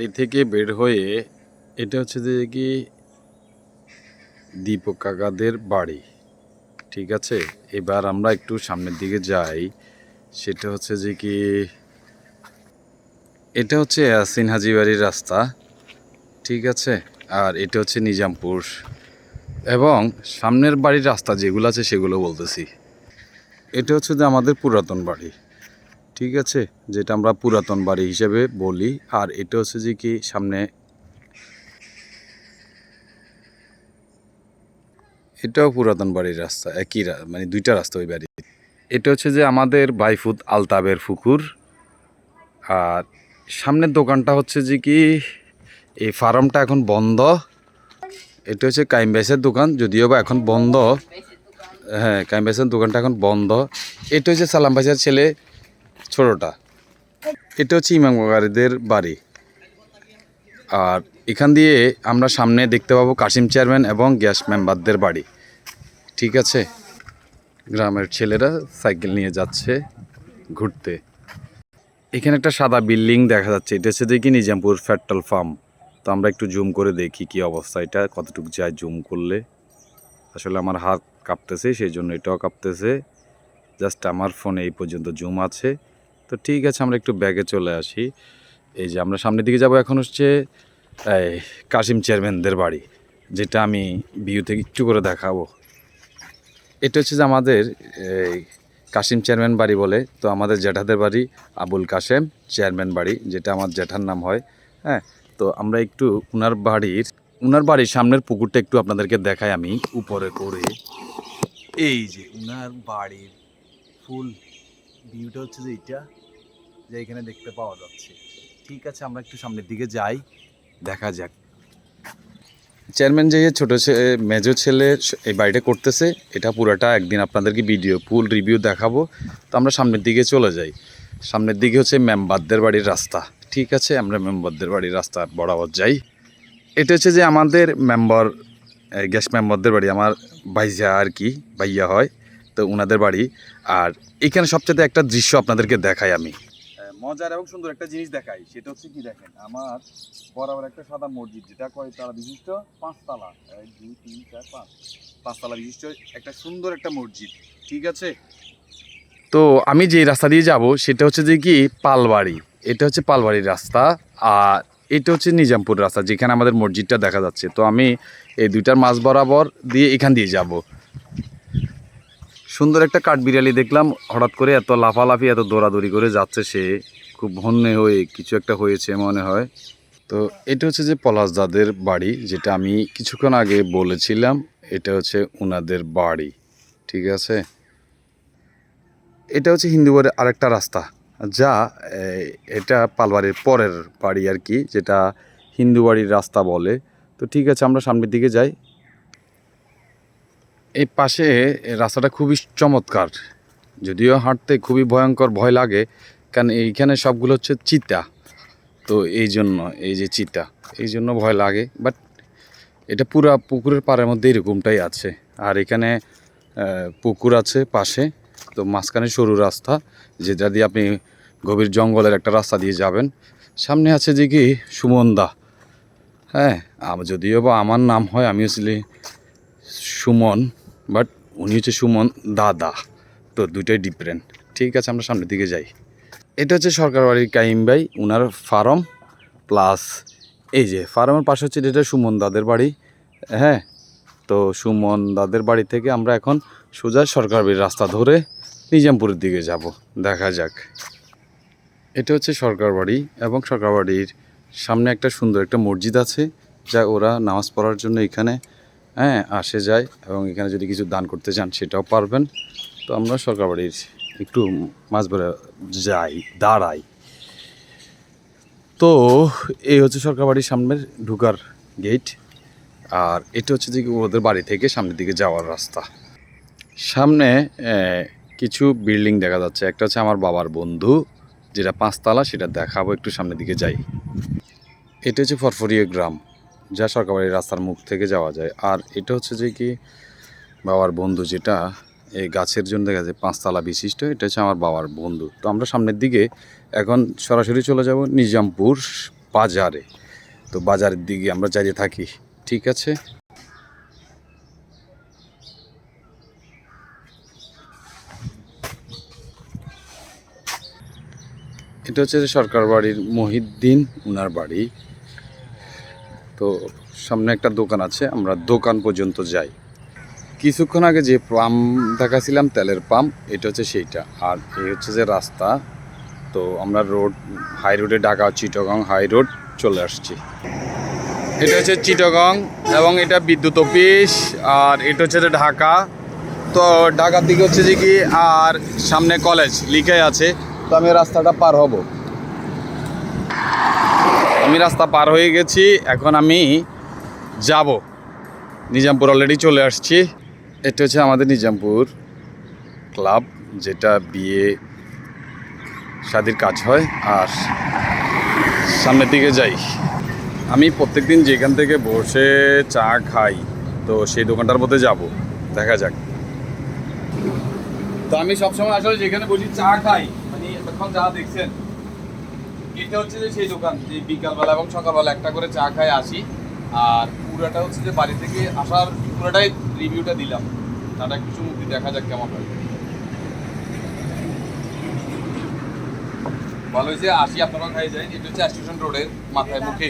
বাড়ি থেকে বের হয়ে এটা হচ্ছে যে কি দীপক কাকাদের বাড়ি, ঠিক আছে? এবার আমরা একটু সামনের দিকে যাই। সেটা হচ্ছে যে কি এটা হচ্ছে ইয়াসিন হাজি বাড়ির রাস্তা, ঠিক আছে? আর এটা হচ্ছে নিজামপুর। এবং সামনের বাড়ির রাস্তা যেগুলো আছে সেগুলো বলতেছি। এটা হচ্ছে যে আমাদের পুরাতন বাড়ি। ঠিক আছে? যেটা আমরা পুরাতন বাড়ি হিসেবে বলি। আর এটা হচ্ছে যে কি, সামনে। এটাও পুরাতন বাড়ির রাস্তা, একই মানে দুইটা রাস্তা ওই বাড়ি এটা হচ্ছে যে আমাদের বাইফুত আলতাবের পুকুর। আর সামনের দোকানটা হচ্ছে যে কি, এই ফার্মটা এখন বন্ধ। এটা হচ্ছে কাইমবাইসের দোকান, যদিও বা এখন বন্ধ। হ্যাঁ কাইমবাইসের দোকানটা এখন বন্ধ। এটা হচ্ছে সালাম ভাইসার ছেলে ছোটটা। এটা হচ্ছে ইমাম বাগারিদের বাড়ি। আর এখান দিয়ে আমরা সামনে দেখতে পাবো কাশিম চেয়ারম্যান এবং গ্যাস মেম্বারদের বাড়ি। ঠিক আছে? গ্রামের ছেলেরা সাইকেল নিয়ে যাচ্ছে ঘুরতে। এখানে একটা সাদা বিল্ডিং দেখা যাচ্ছে। এটা হচ্ছে দেখি নিজামপুর পেট্রোল পাম্প তো আমরা একটু জুম করে দেখি কি অবস্থা এটা, কতটুকু যায় জুম করলে। আসলে আমার হাত কাঁপতেছে, সেই জন্য এটাও কাঁপতেছে। জাস্ট আমার ফোনে এই পর্যন্ত জুম আছে। তো ঠিক আছে, আমরা একটু ব্যাগে চলে আসি। এই যে আমরা সামনের দিকে যাব, এখন হচ্ছে কাশিম চেয়ারম্যানদের বাড়ি, যেটা আমি ভিউ থেকে একটু করে দেখাবো। এটা হচ্ছে যে আমাদের কাশিম চেয়ারম্যান বাড়ি বলে, তো আমাদের জ্যাঠাদের বাড়ি, আবুল কাশেম চেয়ারম্যান বাড়ি, যেটা আমার জ্যাঠার নাম হয় হ্যাঁ? তো আমরা একটু উনার বাড়ির উনার বাড়ির সামনের পুকুরটা একটু আপনাদেরকে দেখাই আমি, উপরে করে। এই যে উনার বাড়ির ফুল ভিউটা হচ্ছে যে এইটা। যে এখানে দেখতে পাওয়া যাচ্ছে। ঠিক আছে, আমরা একটু সামনের দিকে যাই, দেখা যাক। চেয়ারম্যান যে ছোটো ছেলে মেজো ছেলে এই বাড়িটা করতেছে, এটা পুরাটা একদিন আপনাদেরকে ভিডিও ফুল রিভিউ দেখাবো। তো আমরা সামনের দিকে চলে যাই। সামনের দিকে হচ্ছে মেম্বারদের বাড়ির রাস্তা। ঠিক আছে, আমরা মেম্বারদের বাড়ির রাস্তা বরাবর যাই। এটা হচ্ছে যে আমাদের মেম্বার গ্যাস মেম্বারদের বাড়ি, আমার ভাইজা আর কি, ভাইয়া হয়, তো ওনাদের বাড়ি। আর এখানে সবচেয়ে একটা দৃশ্য আপনাদেরকে দেখাই আমি। মজার এবং সুন্দর একটা জিনিস দেখাই, সেটা হচ্ছে কি দেখেন, আমার বরাবর একটা সাদা মসজিদ, যেটা কয়তলা বিশিষ্ট? পাঁচতলা এক, দুই, তিন, চার, পাঁচ। পাঁচতলা বিশিষ্ট একটা সুন্দর একটা মসজিদ, ঠিক আছে? তো আমি যে রাস্তা দিয়ে যাব, সেটা হচ্ছে যে কি, পালবাড়ি। এটা হচ্ছে পালবাড়ির রাস্তা, আর এটা হচ্ছে নিজামপুর রাস্তা, যেখানে আমাদের মসজিদটা দেখা যাচ্ছে। তো আমি এই দুইটার মাঝ বরাবর দিয়ে এখান দিয়ে যাব। সুন্দর একটা কাঠবিড়ালি দেখলাম, হঠাৎ করে এত লাফালাফি, এত দৌড়াদৌড়ি করে যাচ্ছে সে। খুব হন্যে হয়ে কিছু একটা হয়েছে মনে হয়। তো এটা হচ্ছে যে পলাশ দাদের বাড়ি, যেটা আমি কিছুক্ষণ আগে বলেছিলাম, এটা হচ্ছে উনাদের বাড়ি, ঠিক আছে? এটা হচ্ছে হিন্দু বাড়ির আরেকটা রাস্তা, যা এটা পালবাড়ির পরের বাড়ি আর কি, যেটা হিন্দু বাড়ির রাস্তা বলে। তো ঠিক আছে, আমরা সামনের দিকে যাই। এই পাশে রাস্তাটা খুবই চমৎকার। যদিও হাঁটতে খুবই ভয়ঙ্কর ভয় লাগে, কারণ এইখানে সবগুলো হচ্ছে চিতা। তো এই জন্য, এই যে চিতা, এই জন্য ভয় লাগে। বাট এটা পুরা পুকুরের পাড়ের মধ্যে এরকমটাই আছে। আর এখানে পুকুর আছে পাশে, তো মাঝখানে সরু রাস্তা, যেটা দিয়ে আপনি গভীর জঙ্গলের একটা রাস্তা দিয়ে যাবেন। সামনে আছে যে কি, সুমনদা। হ্যাঁ যদিও বা আমার নাম হয় আমি আসলে সুমন। বাট উনি হচ্ছে সুমন দাদা। তো দুটোই ডিফারেন্ট ঠিক আছে, আমরা সামনের দিকে যাই। এটা হচ্ছে সরকার বাড়ির কাইম ভাই, উনার ফার্ম প্লাস এই যে ফার্মের পাশে হচ্ছে যেটা সুমন দাদের বাড়ি। হ্যাঁ তো সুমন দাদের বাড়ি থেকে আমরা এখন সোজা সরকার বাড়ির রাস্তা ধরে নিজামপুরের দিকে যাব। দেখা যাক। এটা হচ্ছে সরকার বাড়ি এবং সরকার বাড়ির সামনে একটা সুন্দর একটা মসজিদ আছে, যা ওরা নামাজ পড়ার জন্য এখানে হ্যাঁ আসে যায় এবং এখানে যদি কিছু দান করতে চান সেটাও পারবেন। তো আমরা সরকার বাড়ির একটু মাছ ধরে যাই, দাঁড়াই। তো এই হচ্ছে সরকার বাড়ির সামনের ঢুকার গেট। আর এটা হচ্ছে যে ওদের বাড়ি থেকে সামনের দিকে যাওয়ার রাস্তা। সামনে কিছু বিল্ডিং দেখা যাচ্ছে। একটা হচ্ছে আমার বাবার বন্ধু, যেটা পাঁচতলা, সেটা দেখাবো, একটু সামনের দিকে যাই। এটা হচ্ছে ফরফরিয়া গ্রাম। যা সরকারবাড়ির রাস্তার মুখ থেকে যাওয়া যায়। আর এটা হচ্ছে যে কি, বাবার বন্ধু যেটা, এই গাছের জন্য দেখা যায় পাঁচতলা বিশিষ্ট, এটা হচ্ছে আমার বাবার বন্ধু। তো আমরা সামনের দিকে এখন সরাসরি চলে যাব নিজামপুর বাজারে। তো বাজারের দিকে আমরা চাইতে থাকি, ঠিক আছে? এটা হচ্ছে যে সরকার বাড়ির মহিদ্দিন উনার বাড়ি। তো সামনে একটা দোকান আছে, আমরা দোকান পর্যন্ত যাই। কিছুক্ষণ আগে যে পাম্প দেখাছিলাম, তেলের পাম্প, এটা হচ্ছে সেইটা। আর এই হচ্ছে যে রাস্তা, তো আমরা রোড, হাই রোডে ঢাকা, চিটগং হাই রোড চলে আসছি। এটা হচ্ছে চিটগং এবং এটা বিদ্যুৎ অফিস, আর এটা হচ্ছে ঢাকা। তো ঢাকার দিকে হচ্ছে যে কি, আর সামনে কলেজ লিখে আছে, তো আমি রাস্তাটা পার হব। আমি রাস্তা পার হয়ে গেছি, এখন আমি যাব। নিজামপুর অলরেডি চলে আসছি। এটা হচ্ছে আমাদের নিজামপুর ক্লাব যেটা বিয়ে শাদির কাজ হয়। আর সামনের দিকে যাই। আমি প্রত্যেকদিন যেখান থেকে বসে চা খাই, তো সেই দোকানটার মধ্যে যাব। দেখা যাক। তো আমি সবসময় আসলে যেখানে বসি চা খাই মানে এখন যা দেখছেন এটা হচ্ছে যে সেই দোকান, যে বিকালবেলা এবং সকালবেলা একটা করে চা খায় আসি। আর পুরাটা হচ্ছে যে বাড়ি থেকে আসার পুরোটাই রিভিউটা দিলাম। তাটা কিছু মুক্তি দেখা যাক কেমন হয়। ভালো হয়েছে আসি আপনারা খাই যায় এটা হচ্ছে স্টেশন রোডের মাথায় মুখে।